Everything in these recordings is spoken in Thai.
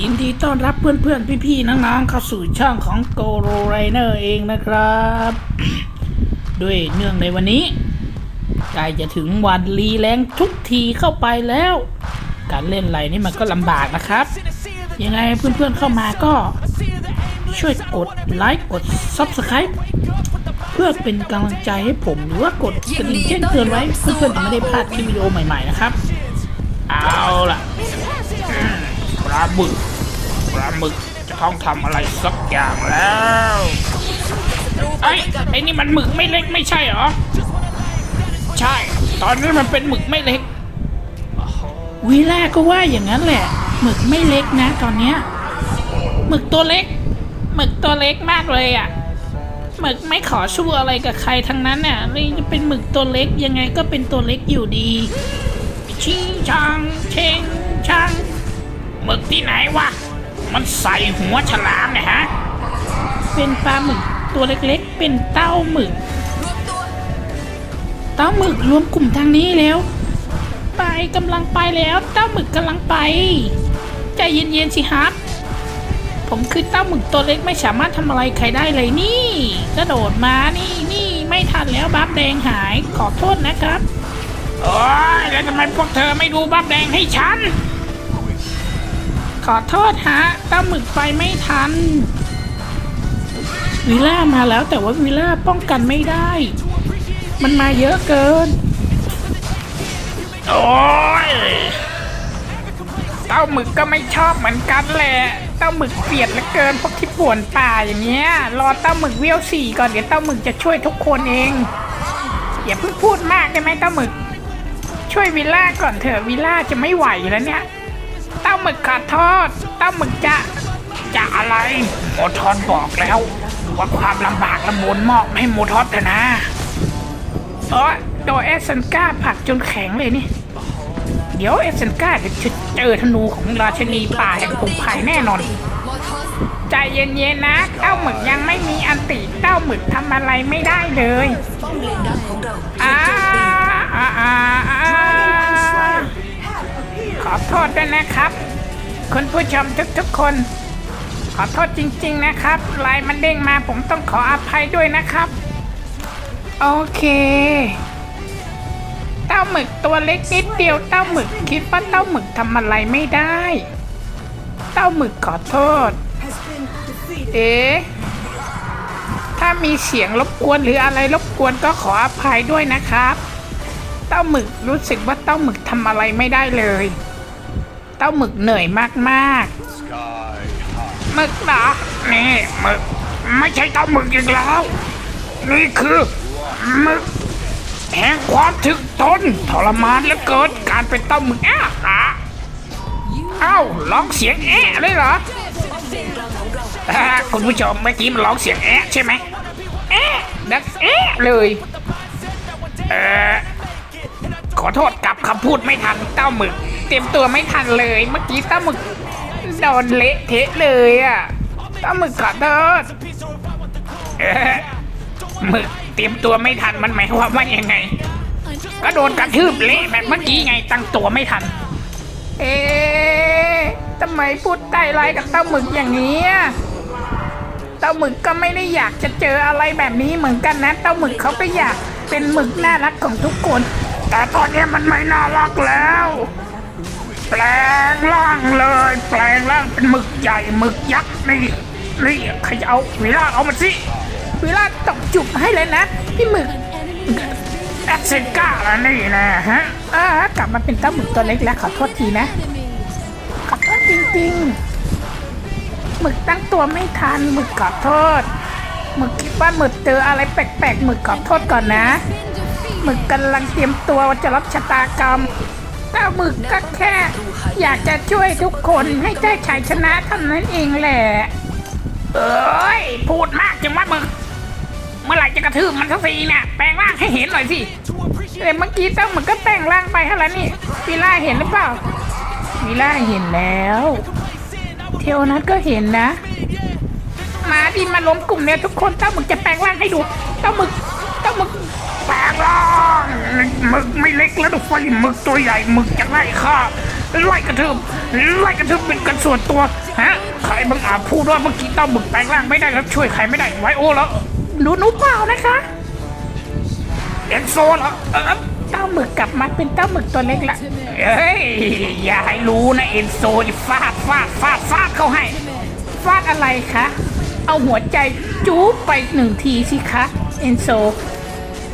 ยินดีต้อนรับเพื่อนๆ พี่ๆ น้องๆ เข้าสู่ช่องของโกโรไรเนอร์เองนะครับ ด้วยเนื่องในวันนี้ใกล้จะถึงวันรีแรงทุกทีเข้าไปแล้ว การเล่นไหลนี่มันก็ลำบากนะครับ ยังไงเพื่อนๆเข้ามาก็ช่วยกดไลค์กด Subscribe เพื่อเป็นกำลังใจให้ผมหรือว่ากดกระดิ่งแจ้งเตือนไว้เพื่อนๆจะไม่ได้พลาดคลิปวิดีโอใหม่ๆนะครับ เอาล่ะ ปลาหมึกปลาหมึกจะต้องทำอะไรสักอย่างแล้วไอ้ไอ้นี่มันหมึกไม่เล็กไม่ใช่เหรอ ใช่ ตอนนี้มันเป็นหมึกไม่เล็กวีล่าก็ว่าอย่างนั้นแหละหมึกไม่เล็กนะ ตอนเนี้ยหมึกตัวเล็กหมึกตัวเล็กมากเลยอะหมึกไม่ขอชั่วอะไรกับใครทั้งนั้นน่ะนี่จะเป็นหมึกตัวเล็กยังไงก็เป็นตัวเล็กอยู่ดีชิงชังเชงชัง หมึกที่ไหนวะ มันใส่หัวฉลามเนี่ยฮะ เป็นปลาหมึกตัวเล็กๆ เป็นเต้าหมึก เต้าหมึกรวมกลุ่มทางนี้แล้ว ไปกำลังไปแล้ว เต้าหมึกกำลังไป ใจเย็นๆสิฮับ ผมคือเต้าหมึกตัวเล็กไม่สามารถทำอะไรใครได้เลยนี่ กระโดดมานี่นี่ไม่ทันแล้วบัฟแดงหายขอโทษนะครับ โอ้ยแล้วทำไมพวกเธอไม่ดูบัฟแดงให้ฉัน ขอโทษฮะต้าหมึกไปไม่ทัน วิล่ามาแล้วแต่ว่าวิล่าป้องกันไม่ได้ มันมาเยอะเกิน โอ้ยเต้าหมึกก็ไม่ชอบเหมือนกันแหละ เต้าหมึกเกลียดเหลือเกินพวกที่ป่วนป่าอย่างเงี้ย รอเต้าหมึกเวลสี่ก่อนเดี๋ยวเต้าหมึกจะช่วยทุกคนเอง อย่าเพิ่งพูดมากได้ไหมเต้าหมึก ช่วยวิล่าก่อนเถอะวิล่าจะไม่ไหวแล้วเนี่ย เต้าหมึกขอโทษเต้าหมึกจะจะอะไรโมทอนบอกแล้ว ว่าความลำบากลำบนมอบให้โมทอนเถอะนะเออโดยเอสเซนก้าผลักจนแข็งเลยนี่ เดี๋ยวเอสเซนก้าจะเจอธนูของราชนีป่าแห่งพงไผ่แน่นอน ใจเย็นๆนะเต้าหมึกยังไม่มีอันติเต้าหมึกทำอะไรไม่ได้เลยป้อมเลนดักของเราอ่าอ่าอ่าอ่า ขอโทษด้วยนะครับ คุณผู้ชมทุกๆคน ขอโทษจริง ๆ นะครับไลน์มันเด้งมาผมต้องขออภัยด้วยนะครับ โอเคเต้าหมึกตัวเล็กนิดเดียวเต้าหมึกคิดว่าเต้าหมึกทำอะไรไม่ได้ เต้าหมึกขอโทษ เอ๊ะถ้ามีเสียงรบกวนหรืออะไรรบกวนก็ขออภัยด้วยนะครับ เต้าหมึกรู้สึกว่าเต้าหมึกทำอะไรไม่ได้เลย เต้าหมึกเหนื่อยมากๆหมึกเหรอ นี่หมึกไม่ใช่เต้าหมึกอีกแล้ว นี่คือหมึกแห่งความถึกทนทรมานเหลือเกินการเป็นเต้าหมึกแอ้าอะเอ้าร้องเสียงแอะเลยเหรอคุณผู้ชมเมื่อกี้มันร้องเสียงแอะใช่ไหมแอะดังแอะเลยเออ ขอโทษกับคำพูดไม่ทันเต้าหมึก เตรียมตัวไม่ทันเลยเมื่อกี้เต้าหมึกโดนเละเทะเลยอะเต้าหมึกขอโทษหมึกเตรียมตัวไม่ทันมันหมายความว่ายังไง ก็โดนกระทืบเละแบบเมื่อกี้ไงตั้งตัวไม่ทัน เอ๊ะทำไมพูดใต้ไลายกับเต้าหมึกอย่างนี้เต้าหมึกก็ไม่ได้อยากจะเจออะไรแบบนี้เหมือนกันนะ เต้าหมึกเขาก็อยากเป็นหมึกน่ารักของทุกคน แต่ตอนนี้มันไม่น่ารักแล้ว แปลงร่างเลย แปลงร่างเป็นหมึกใหญ่หมึกยักษ์นี่นี่ใครจะเอาเวลาเอามาสิเวลาตบจุบให้เลยนะ พี่หมึกแอคเซนก้าแล้วนี่นะฮะอ่ากลับมาเป็นเต้าหมึกตัวเล็กแล้วขอโทษทีนะขอโทษจริงๆหมึกตั้งตัวไม่ทันหมึกขอโทษหมึกคิดว่าหมึกเจออะไรแปลกๆหมึกขอโทษก่อนนะ หมึกกำลังเตรียมตัวจะรับชะตากรรมแต่หมึกก็แค่ อยากจะช่วยทุกคนให้ได้ชัยชนะเท่านั้นเองแหละ เอ้ย พูดมากจังวะหมึก เมื่อไหร่จะกระทืบมันสักทีเนี่ยแปลงร่างให้เห็นหน่อยสิแต่เมื่อกี้เจ้าหมึกก็แปลงร่างไปเท่านั้นนี่วิล่าเห็นหรือเปล่าวิล่าเห็นแล้ว เทวนัทก็เห็นนะ มาดิมาล้มกลุ่มเนี่ยทุกคนเต้าหมึกจะแปลงร่างให้ดูเต้าหมึก เต้าหมึกแปลงร่างมึกไม่เล็กแล้วดูไฟมึกตัวใหญ่มึกจะไล่ข้าไล่กระทืบไล่กระทืบเป็นกันส่วนตัวฮะใครบังอาจพูดว่าเมื่อกี้เต้ามึกแปลงร่างไม่ได้แล้วช่วยใครไม่ได้ไวโอแล้วหนูหนูเปล่านะคะเอ็นโซเหรอเออเต้าหมึกกลับมาเป็นเต้าหมึกตัวเล็กละเอ้ยอย่าให้รู้นะเอ็นโซ่ฟาดฟาดฟาดฟาดเขาให้ฟาดอะไรคะ เอาหัวใจจู๊บไปหนึ่งทีสิคะ เอ็นโซ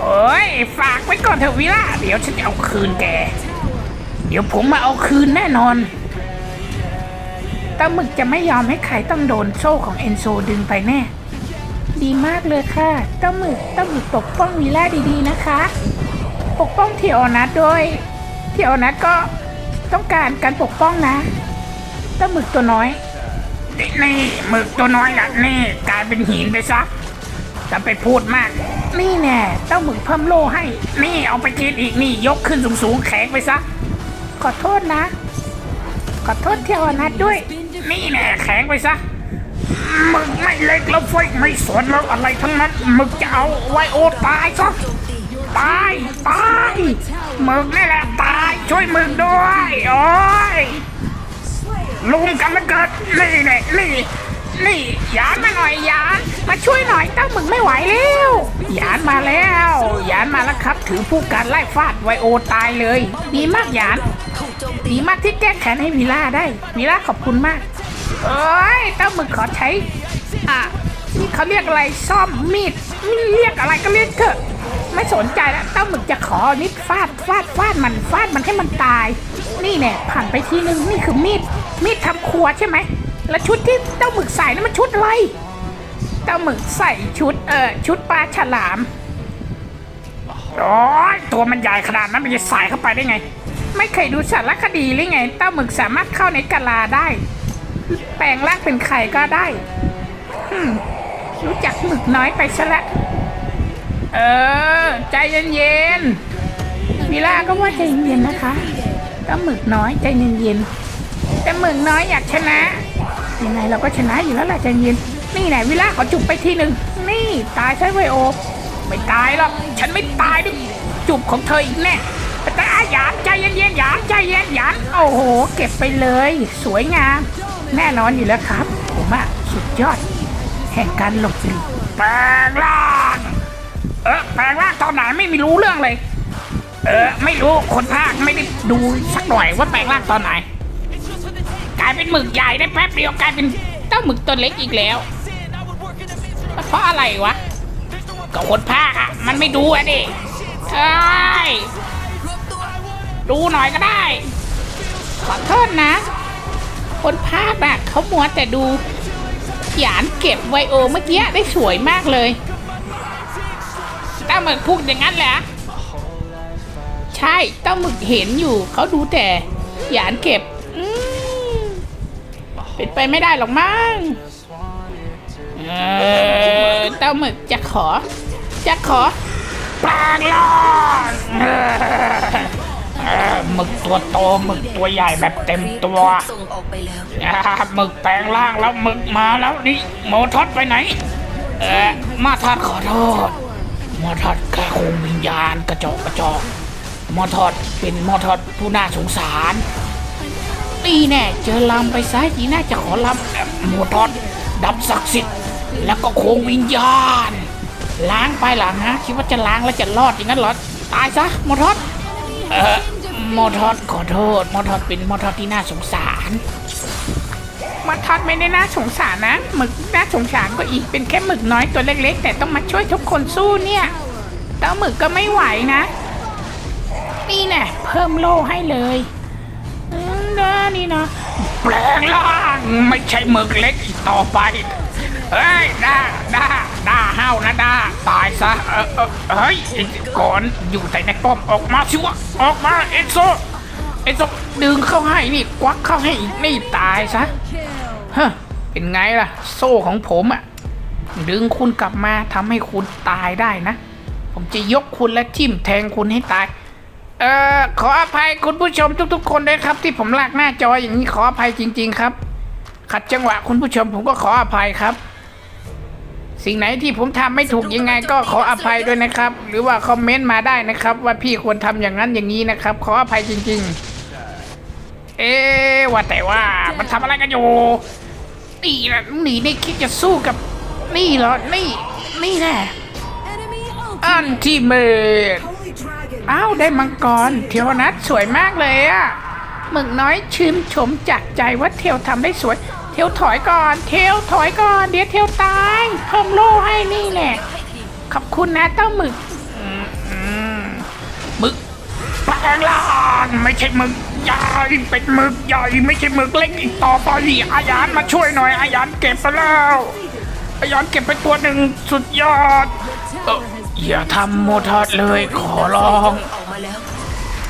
โอ้ยฝากไว้ก่อนเถอะวิล่าเดี๋ยวฉันจะเอาคืนแก เดี๋ยวผมมาเอาคืนแน่นอนตาหมึกจะไม่ยอมให้ใครต้องโดนโซ่ของเอนโซดึงไปแน่ ดีมากเลยค่ะตาหมึกตาหมึกปกป้องวิล่าดีๆนะคะ ปกป้องเทียวนัทด้วย เทียวนัทก็ต้องการการปกป้องนะตาหมึกตัวน้อยนี่หมึกตัวน้อยน่ะนี่กลายเป็นหินไปซะจะไปพูดมาก นี่แน่เต้าหมึกเพิ่มโลให้ นี่เอาไปกินอีกนี่ยกขึ้นสูงๆแข็งไปซะ ขอโทษนะ ขอโทษเที่ยวนัดด้วย นี่แน่แข็งไปซะหมึกไม่เล็กแล้วไฟไม่สวนแล้วอะไรทั้งนั้นหมึกจะเอาไวโอตายซะตายตายหมึกนี่แหละตายช่วยหมึกด้วยโอ้ยลุมกันมันเกิดนี่แหละนี่ นี่ยานมาหน่อยยานมาช่วยหน่อยตั้งมึงไม่ไหวแล้วยานมาแล้วยานมาแล้วครับ ถือผู้การไล่ฟาดไวโอตายเลย ดีมากยานดีมากที่แก้แค้นให้วิล่าได้วิล่าขอบคุณมากเอ้ยตั้งมึงขอใช้อะนี่เขาเรียกอะไรซ่อมมีดมีเรียกอะไรก็เรียกเถอะไม่สนใจแล้วเต้าหมึกจะขอนิดฟาดฟาดฟาดมันฟาดมันให้มันตาย นี่แน่ผ่านไปทีนึงนี่คือมีดมีดทำครัวใช่ไหม แล้วชุดที่เต้าหมึกใส่นั่นมันชุดอะไรเต้าหมึกใส่ชุดเอ่อชุดปลาฉลามโอ้ยตัวมันใหญ่ขนาดนั้นมันจะใส่เข้าไปได้ไง ไม่เคยดูสารคดีหรือไง เต้าหมึกสามารถเข้าในกะลาได้ แปลงร่างเป็นไข่ก็ได้รู้จักหมึกน้อยไปซะและ้วเออ ใจเย็นๆวิล่าก็ว่าใจเย็นๆนะคะ ก็หมึกน้อยใจเย็นๆแต่หมึกน้อยอยากชนะ ยังไงเราก็ชนะอยู่แล้วแหละใจเย็น นี่ไหนวิล่าขอจุบไปทีหนึ่งนี่ตายใช่ไวโอ ไม่ตายหรอกฉันไม่ตายด้วยจุบของเธออีกแน่แต่อาหยานใจเย็นๆหยานใจเย็นหยานโอ้โห เก็บไปเลย สวยงาม แน่นอนอยู่แล้วครับ ผมอะสุดยอด แห่งการหลบหลีกแปลงร่างเออแปลงร่างตอนไหนไม่มีรู้เรื่องเลย เออ ไม่รู้คนภาคไม่ได้ดูสักหน่อยว่าแปลงร่างตอนไหน กลายเป็นหมึกใหญ่ได้แป๊บเดียวกลายเป็นเต้าหมึกตัวเล็กอีกแล้วเพราะอะไรวะก็คนภาคอะมันไม่ดูอะดิเอ้ยดูหน่อยก็ได้ขอโทษนะ คนภาคน่ะเขามัวแต่ดูหยานเก็บไวโอเมื่อกี้ได้สวยมากเลยต้าหมึกพูดอย่างนั้นแหละใช่ต้าหมึกเห็นอยู่เขาดูแต่หยานเก็บ เป็นไปไม่ได้หรอกมั้งเออเต้าหมึกจะขอ จะขอปลางล่างเออเอหมึกตัวโตหมึกตัวใหญ่แบบเต็มตัวส่งออกไปแล้วหมึกแปลงร่างแล้วหมึกมาแล้วนี่โมทอดไปไหน เออมาทอดขอโทษโมทอดแค่คงวิญญาณกระจอกกระจอกโมทอดเป็นโมทอดผู้น่าสงสาร นี่แน่เจอลำไปซ้ายทีน่าจะขอลำแบบโมทอดดับศักดิ์สิทธิ์แล้วก็โคงวิญญาณ ล้างไปหลังฮะคิดว่าจะล้างแล้วจะรอดอย่างนั้นเหรอตายซะโมทอดเออโมทอดขอโทษโมทอดเป็นโมทอดที่น่าสงสารมาทอดไม่ได้น่าสงสารนะหมึกน่าสงสารก็อีกเป็นแค่หมึกน้อยตัวเล็ก ๆ แต่ต้องมาช่วยทุกคนสู้เนี่ยเต้าหมึกก็ไม่ไหวนะ นี่แน่เพิ่มโล่ให้เลย นะนี่นะแปลงร่างไม่ใช่หมึกเล็กอีกต่อไป เฮ้ยด้าด้าด้าห้าวนะด้าตายซะเออเออเฮ้ยไอ้ก่อนอยู่แต่ในป้อมออกมาสิวะออกมาเอ็นโซไอ้ตกดึงเข้าให้นี่ควักเข้าให้อีกนี่ตายซะฮะเป็นไงล่ะ โซ่ของผมอะดึงคุณกลับมาทำให้คุณตายได้นะ ผมจะยกคุณและทิ่มแทงคุณให้ตาย เอ่อขออภัยคุณผู้ชมทุกๆ คนด้วยครับ ที่ผมลากหน้าจออย่างนี้ขออภัยจริง ๆ ครับ ขัดจังหวะคุณผู้ชมผมก็ขออภัยครับ สิ่งไหนที่ผมทำไม่ถูกยังไงก็ขออภัยด้วยนะครับ หรือว่าคอมเมนต์มาได้นะครับ ว่าพี่ควรทำอย่างนั้นอย่างนี้นะครับ ขออภัยจริง ๆ เอ๊ะว่าแต่ว่ามันทำอะไรกันอยู่นี่นะหนีนี่คิดจะสู้กับ นี่เหรอนี่นี่แน่ Enemy อัน ultimate. ที่เมด Holy dragon. อ้าวได้มังกร เทวนัทสวยมากเลยอะหมึกน้อยชื่นชมจากใจว่าเทวทำได้สวย เทวถอยก่อน เทวถอยก่อน เดี๋ยวเทวตายเพิ่มโล่ให้นี่แหละ ขอบคุณนะเต้าหมึกหมึกแปลงล่างไม่ใช่หมึกใหญ่เป็นหมึกใหญ่ไม่ใช่หมึกเล็กอีกต่อไปอายานมาช่วยหน่อยอายานเก็บไปแล้วอายานเก็บไปตัวหนึ่งสุดยอดเอย่าทำโมทอดเลยขอร้อง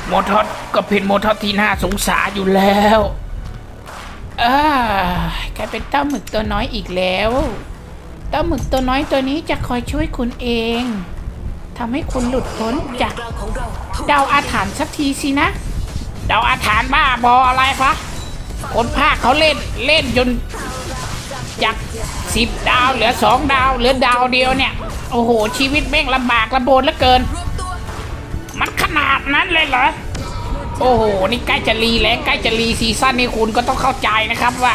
โมทอดก็เป็นโมทอดที่น่าสงสารอยู่แล้วเออกลายเป็นเต้าหมึกตัวน้อยอีกแล้ว เต้าหมึกตัวน้อยตัวนี้จะคอยช่วยคุณเองทำให้คุณหลุดพ้นจากกลางของเรากดาวอาถรรพ์สักทีสินะดาวอาถรรพ์บ้าบออะไรคะคนภาคเขาเล่นเล่นจนจากสิบดาวเหลือสองดาวเหลือดาวเดียวเนี่ย โอ้โห ชีวิตแม่งลำบากลำบนเหลือเกิน มันขนาดนั้นเลยเหรอ โอ้โห นี่ใกล้จะรีแล้วใกล้จะรีซีซั่นนี่คุณก็ต้องเข้าใจนะครับว่า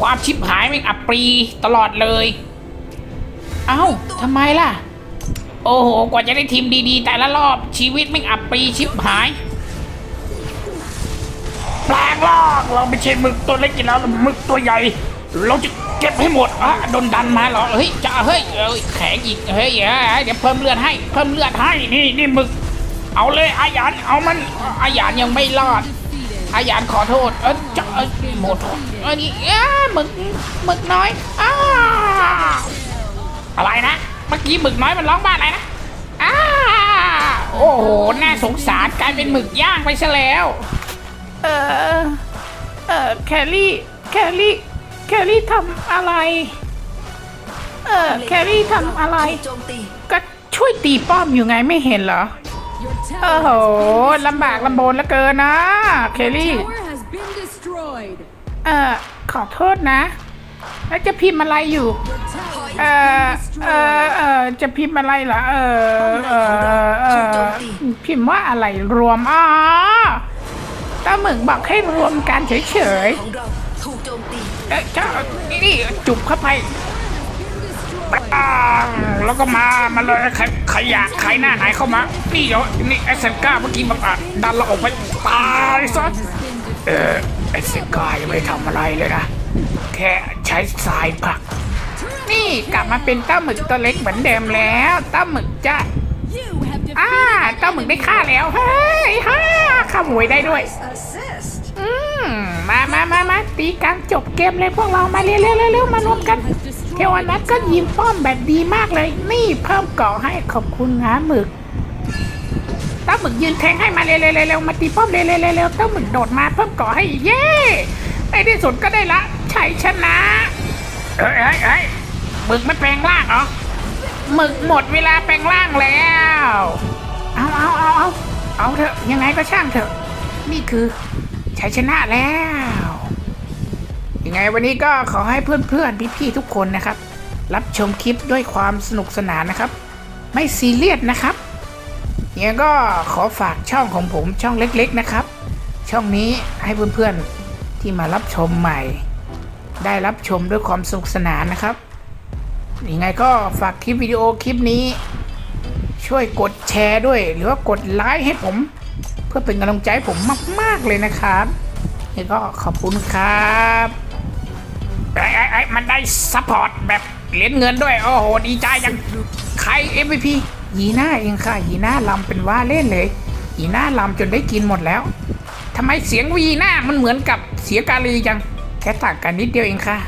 ความชิบหายแม่งอับปรีตลอดเลย เอ้าทำไมล่ะ โอ้โห กว่าจะได้ทีมดีๆ แต่ละรอบชีวิตแม่งอับปรีชิบหายแปลงล่างเราไม่ใช่หมึกตัวเล็กอยู่แล้วเราหมึกตัวใหญ่ เราจะ ก็บให้หมดอะโดนดันมาเหรอเฮ้ยจะเฮ้ยเอ้ยแข็งอีกเฮ้ยเดี๋ยวเพิ่มเลือดให้ เพิ่มเลือดให้นี่นี่มึกเอาเลยอาหยานเอามันอาหยานยังไม่รอดอาหยานขอโทษเออจะเออหมดอันนี้อ้าหมึกมึกน้อยอ้าอะไรนะเมื่อกี้มึกน้อยมันร้องบ้าอะไรนะอ้าโอ้โหน่าสงสารกลายเป็นหมึกย่างไปซะแล้ว เออเออแคลรี่แคลรี่ รี่ทำอะไร เออแคลรี่ทำอะไร โจมตีก็ช่วยตีป้อมอยู่ไงไม่เห็นเหรอ Your โอ้โห tower ลำบากลำบนเหลือเกินนะเคลลี่ tower has been destroyed. เออขอโทษนะ แล้วจะพิมพ์อะไรอยู่เออเออเออจะพิมพ์อะไรเหรอ เออเออเออพิมพ์ว่าอะไรรวมอ๋อตาหมึกบอกให้รวมกันเฉยของเรา ถูกโจมตีเออเจ้านี่จุบเข้าไปปังแล้วก็มามาเลยใครใครอยากใครหน้าไหนเข้ามา นี่เดี๋ยวนี่เอสเซนก้าเมื่อกี้มันอะดันเราออกไปตายซะเออเอสเซนก้ายังไม่ทำอะไรเลยนะ แค่ใช้สายผลัก นี่กลับมาเป็นต้าหมึกตัวเล็กเหมือนเดิมแล้วต้าหมึกจะ You have defeated อ่าเต้าหมึกได้ฆ่าแล้วเฮ้ยฮ่าฆ่าหมวยได้ด้วย อืมมามามามาตีกันจบเกมเลยพวกเรามาเร็วเร็วเร็วมารวมกัน เทวนัทก็ยิงป้อมแบบดีมากเลย นี่เพิ่มเกาะให้ขอบคุณนะหมึกเต้าหมึกยืนแทงให้มาเร็วเร็วเร็วมาตีป้อมเร็วเร็วเร็วเต้าหมึกโดดมาเพิ่มเกาะให้เย้ในที่สุดก็ได้ละชัยชนะเอ้ยเอ้ยเอ้ยหมึกไม่แปลงร่างเหรอ หมึกหมดเวลาแปลงร่างแล้ว เอาเอาเอาเอาเอาเถอะยังไงก็ช่างเถอะ นี่คือชัยชนะแล้ว ยังไงวันนี้ก็ขอให้เพื่อนๆพี่ๆทุกคนนะครับ รับชมคลิปด้วยความสนุกสนานนะครับ ไม่ซีเรียสนะครับยังก็ขอฝากช่องของผมช่องเล็กๆนะครับ ช่องนี้ให้เพื่อนๆที่มารับชมใหม่ ได้รับชมด้วยความสนุกสนานนะครับ ยังไงก็ฝากคลิปวิดีโอคลิปนี้ ช่วยกดแชร์ด้วย หรือว่ากดไลค์ให้ผม เพื่อเป็นกำลังใจผมมาก ๆ เลยนะครับแล้วก็ขอบคุณครับไอ้ไอ้ไอ้มันได้ซัพพอร์ตแบบเหรียญเงินด้วย โอ้โห ดีใจจังใคร MVP ยีน่าเองค่ะยีน่าลำเป็นว่าเล่นเลยยีน่าลำจนได้กินหมดแล้วทำไมเสียงวีน่ามันเหมือนกับเสียกาลีจังแค่ต่างกันนิดเดียวเองค่ะ